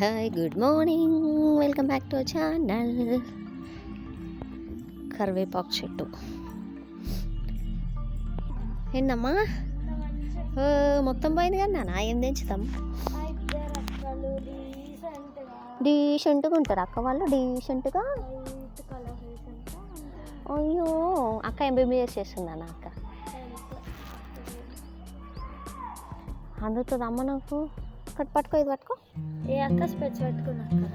Hi hi good morning. Welcome back to channel. కరివేపాకు చెట్టు. ఏందమ్మా? ఓ, మొత్తం పోయింది కదా నాన్న ఏం తెంచుతాం డీసెంట్గా ఉంటారు అక్క వాళ్ళు డీసెంట్గా అయ్యో అక్క ఎంబీబీఎస్ చేస్తుందా నా అక్క? అందుతుంది అమ్మ నాకు? అక్కడ పట్టుకో ఇది పట్టుకో. ఏ అక్క స్పెట్స్ పెట్టుకున్నా కదా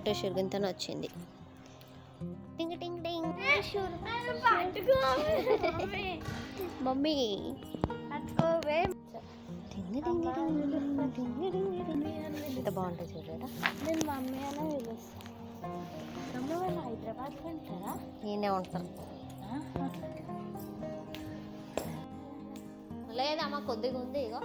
కొట్టేశ్వర్ గుంతన వచ్చింది టింగ్ టింగ్ టింగ్. మమ్మీ. టింగ్ టింగ్ టింగ్ టింగ్ టింగ్ టింగ్. ఎంత బాగుంటుంది చూడరా? నేను మమ్మీ అలా పిలుస్తాను వాళ్ళు ఉంటారా? నేనే ఉంటాను. లేదమ్మా కొద్దిగా ఉంది ఇగో.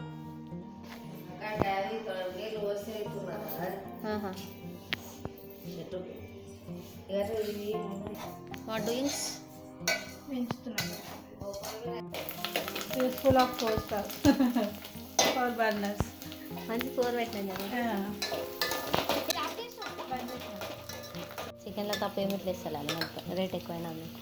What doings useful of poster for burners మంచి కూర పెట్టినాం కదా. చికెన్లో తప్ప ఏమి ఇట్లా ఇస్తారు రేట్ ఎక్కువైనా మీకు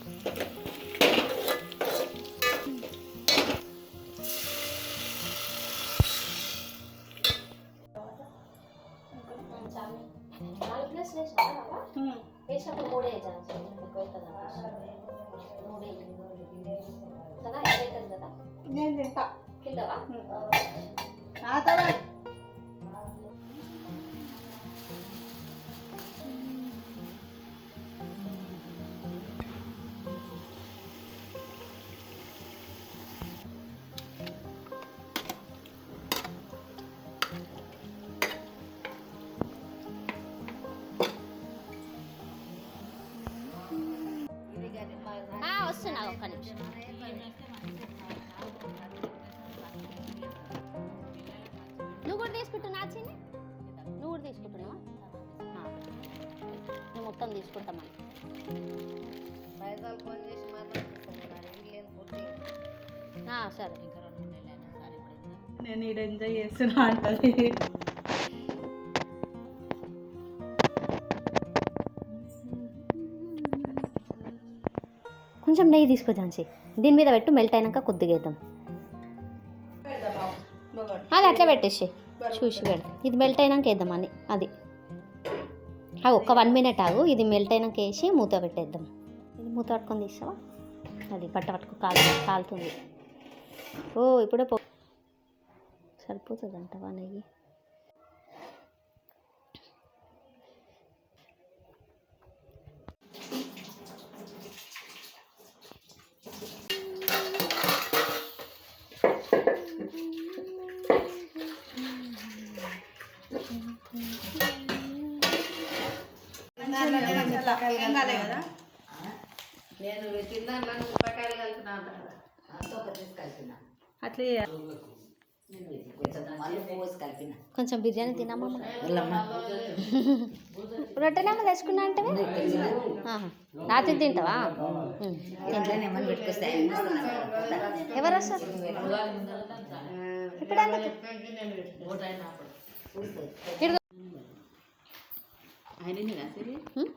వేసినప్పుడు మూడే మూడే కదా అవుతుంది కదా నేను తింటా తింటావా ఆ తర్వాత నువ్వు కూడా తీసుకుంటున్నా చిన్ని? నువ్వు కూడా తీసుకుంటున్నావా. నేను మొత్తం తీసుకుంటామని ఆ, సరే. నేను ఈడ ఎంజాయ్ చేస్తున్నా అంటది. కొంచెం నెయ్యి తీసుకో ఝాన్సీ. దీని మీద పెట్టు మెల్ట్ అయినాక కొద్దిగా వేద్దాం. అది అట్లా పెట్టేసి చూసి పెడతా. ఇది మెల్ట్ అయినాక వేద్దామని అది ఆ ఒక్క వన్ మినిట్ ఆగు. ఇది మెల్ట్ అయినాక వేసి మూత పెట్టేద్దాం. ఇది మూత పట్టుకొని తీస్తావా? అది పట్ట పట్టుకో కాలు కాలుతుంది. ఓ ఇప్పుడే పో సరిపోతుంది అంటవా నెయ్యి? అట్లా. కొంచెం బిర్యానీ తినమ్మా. రొట్టెనేమో తెచ్చుకున్నా అంటే రాత్రి తింటావా. ఎవరు వస్తారు? ఇప్పుడు ఉమ్?